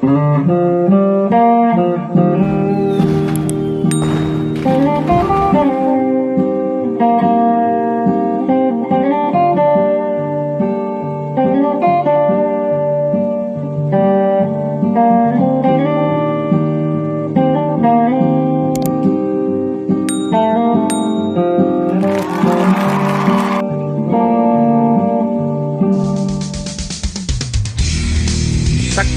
ส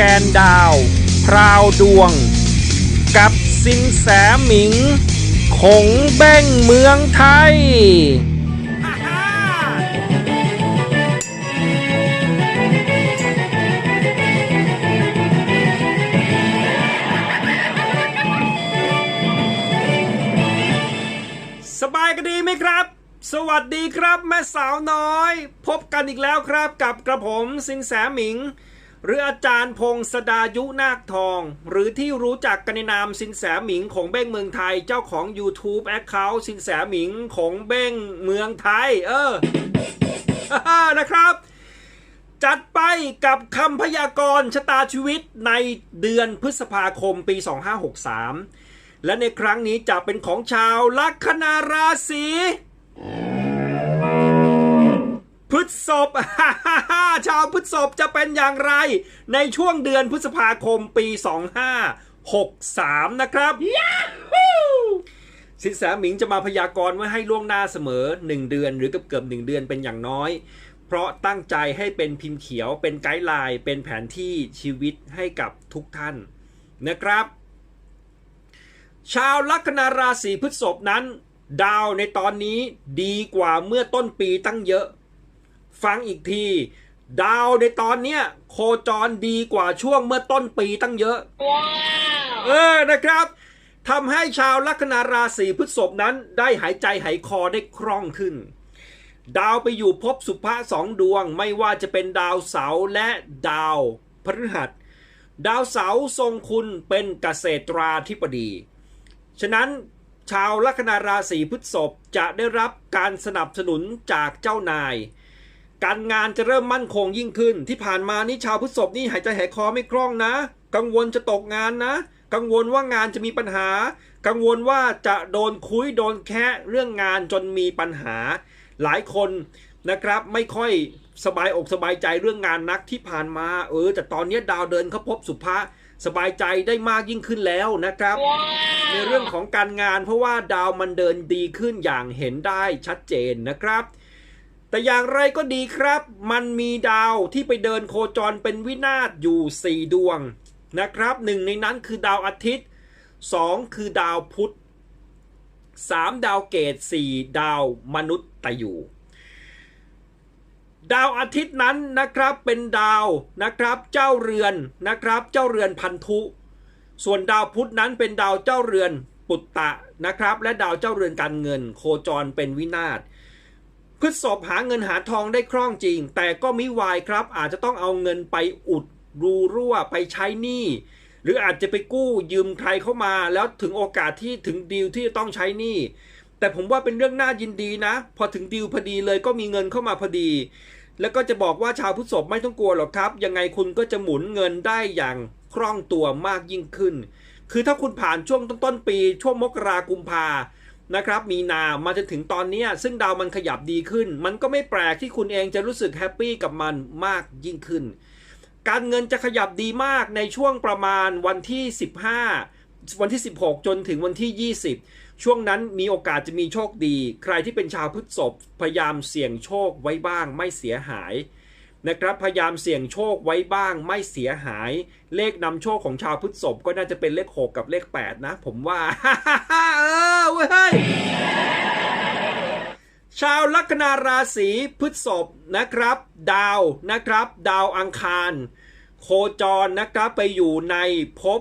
แกนดาว พราวดวง กับสินแสหมิง ขงเบ้งเมืองไทยสบายกันดีไหมครับ สวัสดีครับแม่สาวน้อย พบกันอีกแล้วครับกับกระผมสินแสหมิง หรืออาจารย์พงศดายุนาคทอง หรือที่รู้จักกันในนามสินแสหมิงของเบ้งเมืองไทยเจ้าของ YouTube Account สินแสหมิงของเบ้งเมืองไทย เออนะครับ จัดไปกับคำพยากรณ์ชะตาชีวิตในเดือนพฤษภาคมปี 2563 และในครั้งนี้จะเป็นของชาวลัคนาราศี พฤษภชาวพฤษภจะเป็นอย่างไร ในช่วงเดือนพฤษภาคมปี 2563 นะครับ สินแสหมิงจะมาพยากรณ์ไว้ให้ล่วงหน้าเสมอ 1 เดือนหรือเกือบเกือบๆหนึ่งเดือนเป็นอย่างน้อย เพราะตั้งใจให้เป็นพิมพ์เขียวเป็นไกด์ไลน์เป็นแผนที่ชีวิตให้กับทุกท่านนะครับ ชาวลัคนาราศีพฤษภนั้น ดาวในตอนนี้ดีกว่าเมื่อต้นปีตั้งเยอะ ฟังอีกที ดาวในตอนเนี้ยโคจรดีกว่าช่วงเมื่อต้นปีตั้งเยอะ เออนะครับทำให้ชาวลัคนาราศีพฤษภนั้นได้หายใจหายคอได้คล่องขึ้น ดาวไปอยู่ภพสุภาสองดวงไม่ว่าจะเป็นดาวเสาร์และดาวพฤหัส ดาวเสาร์ทรงคุณเป็นเกษตราธิบดี ฉะนั้นชาวลัคนาราศีพฤษภจะได้รับการสนับสนุนจากเจ้านาย การงานจะเริ่มมั่นคงยิ่งขึ้น ที่ผ่านมานี่ชาวพฤษภนี่หายใจหายคอไม่คล่องนะ กังวลจะตกงานนะ กังวลว่างานจะมีปัญหา กังวลว่าจะโดนคุยโดนแคะเรื่องงานจนมีปัญหา หลายคนนะครับไม่ค่อยสบายอกสบายใจเรื่องงานนักที่ผ่านมา เออ แต่ตอนนี้ดาวเดินเขาพบสุภาสบายใจได้มากยิ่งขึ้นแล้วนะครับในเรื่องของการงานเพราะว่าดาวมันเดินดีขึ้นอย่างเห็นได้ชัดเจนนะครับ แต่อย่างไรก็ดีครับ มันมีดาวที่ไปเดินโคจรเป็นวินาศอยู่ 4 ดวงนะครับหนึ่งในนั้นคือดาวอาทิตย์ 2 คือดาวพุธ 3 ดาวเกต 4 ดาวมนุษย์ตยูดาวอาทิตย์นั้นนะครับเป็นดาวนะครับเจ้าเรือนนะครับเจ้าเรือนพันธุ ส่วนดาวพุธนั้นเป็นดาวเจ้าเรือนปุตตะนะครับ และดาวเจ้าเรือนการเงิน โคจรเป็นวินาศ พฤษภหาเงินหาทองได้คล่องจริง แต่ก็มิวายครับ อาจจะต้องเอาเงินไปอุดรูรั่วไปใช้หนี้หรืออาจจะไปกู้ยืมใครเข้ามา แล้วถึงโอกาสที่ถึงดีลที่จะต้องใช้หนี้แต่ผมว่าเป็นเรื่องน่ายินดีนะ พอถึงดีลพอดีเลยก็มีเงินเข้ามาพอดี แล้วก็จะบอกว่าชาวพฤษภไม่ต้องกลัวหรอกครับ ยังไงคุณก็จะหมุนเงินได้อย่างคล่องตัวมากยิ่งขึ้น คือถ้าคุณผ่านช่วงต้นๆปี ช่วงมกรากุมภา นะครับมีนามาจนถึงตอนนี้ซึ่งดาวมันขยับดีขึ้น มันก็ไม่แปลกที่คุณเองจะรู้สึกแฮปปี้กับมันมากยิ่งขึ้น การเงินจะขยับดีมากในช่วงประมาณวันที่ 15 วันที่ 16 จนถึงวันที่ 20 ช่วงนั้นมีโอกาสจะมีโชคดี ใครที่เป็นชาวพฤษภพยายามเสี่ยงโชคไว้บ้างไม่เสียหาย นะครับพยายามเสี่ยงโชคไว้บ้างไม่เสียหาย เลขนำโชคของชาวพฤษภก็น่าจะเป็นเลข 6 กับเลข 8 นะ ผมว่า เออเว้ยชาวลัคนาราศีพฤษภนะครับ ดาวนะครับ ดาวอังคาร โคจรนะครับไปอยู่ในภพ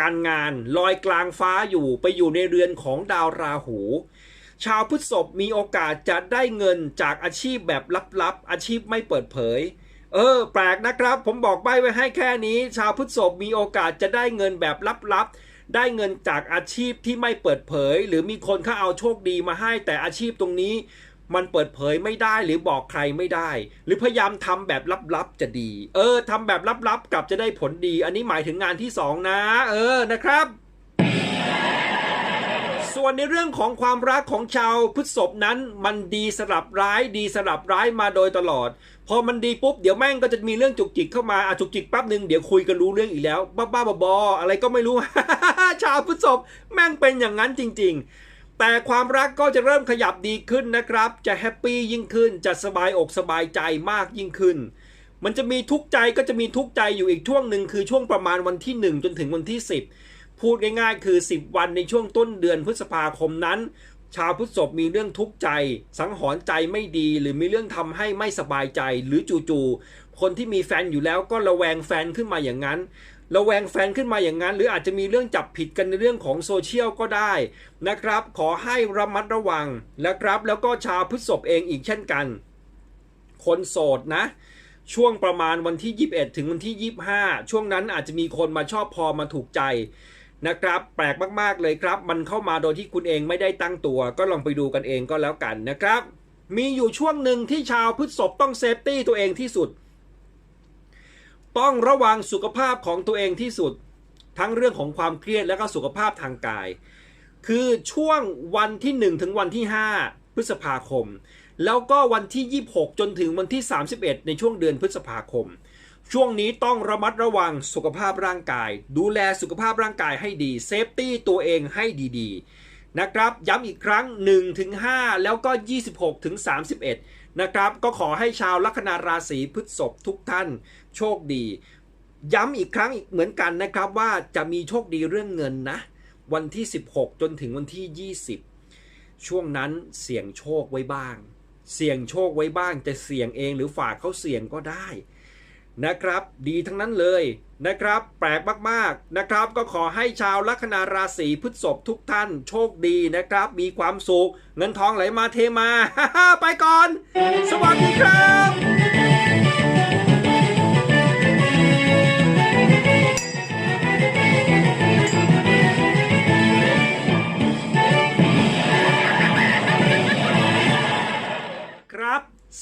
การงาน ลอยกลางฟ้าอยู่ไปอยู่ในเรือนของดาวราหู ชาวพฤษภมีโอกาสจะได้เงินจากอาชีพแบบลับๆ อาชีพไม่เปิดเผย เออ แปลกนะครับ ผมบอกใบไว้ให้แค่นี้ ชาวพฤษภมีโอกาสจะได้เงินแบบลับๆ ได้เงินจากอาชีพที่ไม่เปิดเผย หรือมีคนเขาเอาโชคดีมาให้ แต่อาชีพตรงนี้มันเปิดเผยไม่ได้หรือบอกใครไม่ได้ หรือพยายามทำแบบลับๆจะดี เออทำแบบลับๆกลับจะได้ผลดี อันนี้หมายถึงงานที่สองนะ เออนะครับ ส่วนในเรื่องของความรักของชาวพฤษภนั้น มันดีสลับร้ายดีสลับร้ายมาโดยตลอด พอมันดีปุ๊บเดี๋ยวแม่งก็จะมีเรื่องจุกจิกเข้ามาอะจุกจิกแป๊บหนึ่งเดี๋ยวคุยกันรู้เรื่องอีกแล้ว บ้าๆบอๆอะไรก็ไม่รู้ ชาวพฤษภแม่งเป็นอย่างนั้นจริง ๆ แต่ความรักก็จะเริ่มขยับดีขึ้นนะครับ จะแฮปปี้ยิ่งขึ้นจะสบายอกสบายใจมากยิ่งขึ้นมันจะมีทุกใจก็จะมีทุกใจอยู่อีกช่วงหนึ่งคือช่วงประมาณวันที่ 1 จนถึงวันที่ 10 พูดง่ายๆ คือ 10 วันในช่วงต้นเดือนพฤษภาคมนั้น ชาวพฤษภมีเรื่องทุกข์ใจ สังหรณ์ใจไม่ดี หรือมีเรื่องทำให้ไม่สบายใจ หรือจู่ๆคนที่มีแฟนอยู่แล้วก็ระแวงแฟนขึ้นมาอย่างนั้นระแวงแฟนขึ้นมาอย่างนั้น หรืออาจจะมีเรื่องจับผิดกันในเรื่องของโซเชียลก็ได้นะครับ ขอให้ระมัดระวังนะครับ แล้วก็ชาวพฤษภเองอีกเช่นกัน คนโสดนะ ช่วงประมาณวันที่ 21 ถึงวันที่ 25 ช่วงนั้นอาจจะมีคนมาชอบพอมาถูกใจ นะครับ แปลกมากๆเลยครับ มันเข้ามาโดยที่คุณเองไม่ได้ตั้งตัว ก็ลองไปดูกันเองก็แล้วกันนะครับ มีอยู่ช่วงหนึ่งที่ชาวพฤษภต้องเซฟตี้ตัวเองที่สุด ต้องระวังสุขภาพของตัวเองที่สุด ทั้งเรื่องของความเครียดและก็สุขภาพทางกาย คือช่วงวันที่ 1 ถึงวันที่ 5 พฤษภาคม แล้วก็วันที่ 26 จนถึงวันที่ 31 ในช่วงเดือนพฤษภาคม ช่วงนี้ต้องระมัดระวังสุขภาพร่างกาย ดูแลสุขภาพร่างกายให้ดีเซฟตี้ตัวเองให้ดีๆนะครับย้ำอีกครั้ง1ถึง5แล้วก็ 26ถึง31 นะครับ ก็ขอให้ชาวลัคนาราศีพฤษภทุกท่านโชคดี ย้ำอีกครั้งอีกเหมือนกันนะครับว่าจะมีโชคดีเรื่องเงินนะ วันที่ 16 จนถึงวันที่ 20 ช่วงนั้นเสี่ยงโชคไว้บ้าง เสี่ยงโชคไว้บ้างจะเสี่ยงเองหรือฝากเขาเสี่ยงก็ได้ นะครับ ดีทั้งนั้นเลยนะครับ แปลกมากๆนะครับ ก็ขอให้ชาวลัคนาราศีพฤษภทุกท่านโชคดีนะครับ มีความสุข เงินทองไหลมาเทมา ไปก่อน สวัสดีครับ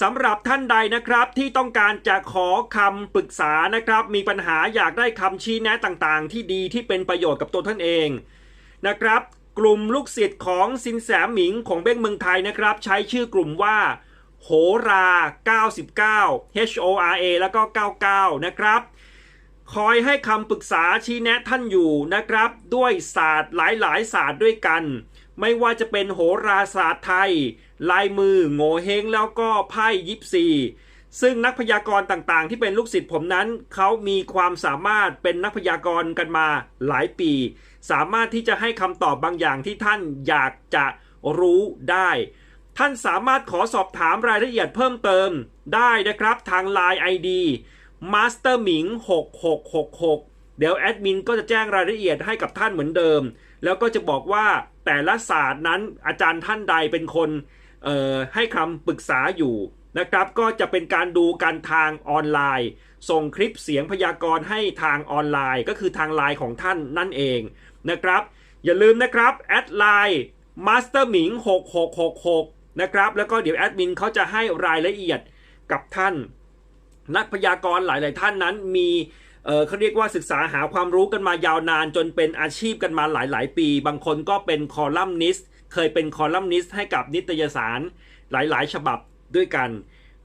สำหรับท่านใดนะครับที่ต้องการจะขอคำปรึกษานะครับ มีปัญหาอยากได้คำชี้แนะต่างๆ ที่ดีที่เป็นประโยชน์กับตัวท่านเองนะครับ กลุ่มลูกศิษย์ของสินแสหมิงของเบ้งเมืองไทยนะครับ ใช้ชื่อกลุ่มว่า โหรา 99 H O R A แล้วก็ 99 นะครับ คอยให้คำปรึกษาชี้แนะท่านอยู่นะครับ ด้วยศาสตร์หลายๆศาสตร์ด้วยกัน ไม่ว่าจะเป็นโหราศาสตร์ไทย ลายมือโง่เฮงแล้วก็ไพ่ยิปซีซึ่งนักพยากรณ์ต่างๆ ที่เป็นลูกศิษย์ผมนั้น เขามีความสามารถเป็นนักพยากรณ์กันมาหลายปี สามารถที่จะให้คำตอบบางอย่างที่ท่านอยากจะรู้ได้ ท่านสามารถขอสอบถามรายละเอียดเพิ่มเติมได้นะครับทาง Line ID Master หมิง6666 เดี๋ยวแอดมินก็จะแจ้งรายละเอียดให้กับท่านเหมือนเดิม แล้วก็จะบอกว่าแต่ละศาสตร์นั้นอาจารย์ท่านใดเป็นคนให้คำปรึกษาอยู่นะครับ ก็จะเป็นการดูกันทางออนไลน์ ส่งคลิปเสียงพยากรณ์ให้ทางออนไลน์ ก็คือทางไลน์ของท่านนั่นเองนะครับ อย่าลืมนะครับแอดไลน์ Master หมิง6666 นะครับ แล้วก็เดี๋ยวแอดมินเขาจะให้รายละเอียดกับท่าน นักพยากรณ์หลาย ๆ ท่านนั้นมี เออเขาเรียกว่าศึกษาหาความรู้กันมายาวนานจนเป็นอาชีพกันมาหลาย ๆ ปี บางคนก็เป็นคอลัมนิสต์เคยเป็นคอลัมนิสต์ให้กับนิตยสารหลาย ๆ ฉบับด้วยกัน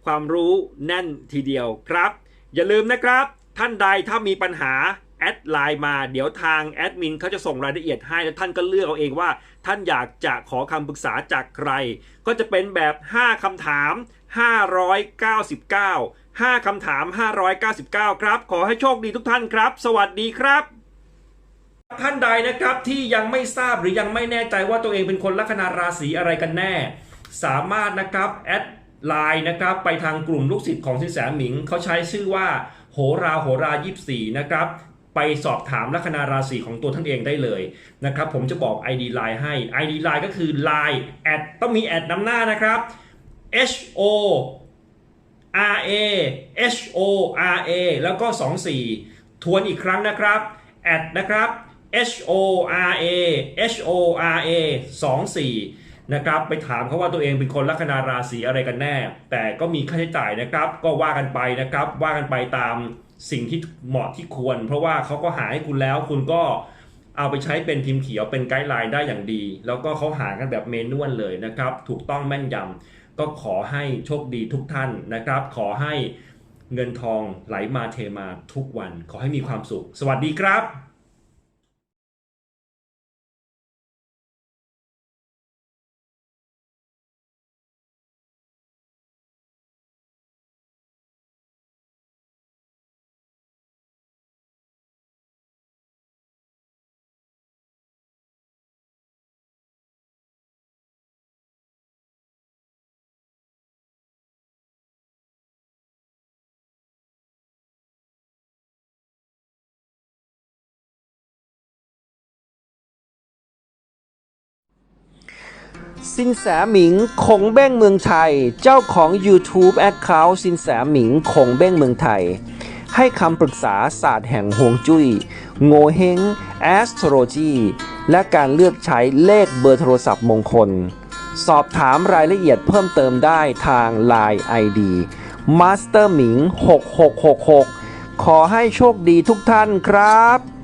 ความรู้แน่นทีเดียวครับ อย่าลืมนะครับ ท่านใดถ้ามีปัญหาแอดไลน์มาเดี๋ยวทางแอดมินเขาจะส่งรายละเอียดให้แล้วท่านก็เลือกเอาเองว่า ท่านอยากจะขอคำปรึกษาจากใคร ก็จะเป็นแบบ 5คำถาม 599 5 คำถาม 599 ครับ ขอให้โชคดีทุกท่านครับ สวัสดีครับ ท่านใดนะครับที่ยังไม่ทราบหรือยังไม่แน่ใจว่าตัวเองเป็นคนลัคนาราศีอะไรกันแน่ สามารถนะครับแอดไลน์นะครับไปทางกลุ่มลูกศิษย์ของสินแสหมิง เขาใช้ชื่อว่าโหราโหรา24นะครับไปสอบถามลัคนาราศีของตัวท่านเองได้เลยนะครับผมจะบอก ID Line ให้ ID Line ก็คือ Line แอดต้องมีแอดนำหน้านะครับ H O R A H O R A แล้วก็ 24 ทวนอีกครั้งนะครับแอดนะครับ H O R A H O R A 24 นะครับ ไปถามเขาว่าตัวเองเป็นคนลัคนาราศีอะไรกันแน่ แต่ก็มีค่าใช้จ่ายนะครับ ก็ว่ากันไปนะครับ ว่ากันไปตามสิ่งที่เหมาะที่ควร เพราะว่าเขาก็หาให้คุณแล้วคุณก็เอาไปใช้เป็นพิมพ์เขียวเป็นไกด์ไลน์ได้อย่างดี แล้วก็เขาหากันแบบเมนวลเลยนะครับ ถูกต้องแม่นยำ ก็ขอให้โชคดีทุกท่านนะครับ ขอให้เงินทองไหลมาเทมาทุกวัน ขอให้มีความสุข สวัสดีครับ สินแสหมิงคงเบ้งเมืองไทย เจ้าของ YouTube Account สินแสหมิงคงเบ้งเมืองไทย ให้คำปรึกษาศาสตร์แห่งฮวงจุย้ยโงเฮง Astrology และการเลือกใช้เลขเบอร์โทรศัพท์มงคล สอบถามรายละเอียดเพิ่มเติมได้ทาง Line ID Master หมิง 6666 ขอให้โชคดีทุกท่านครับ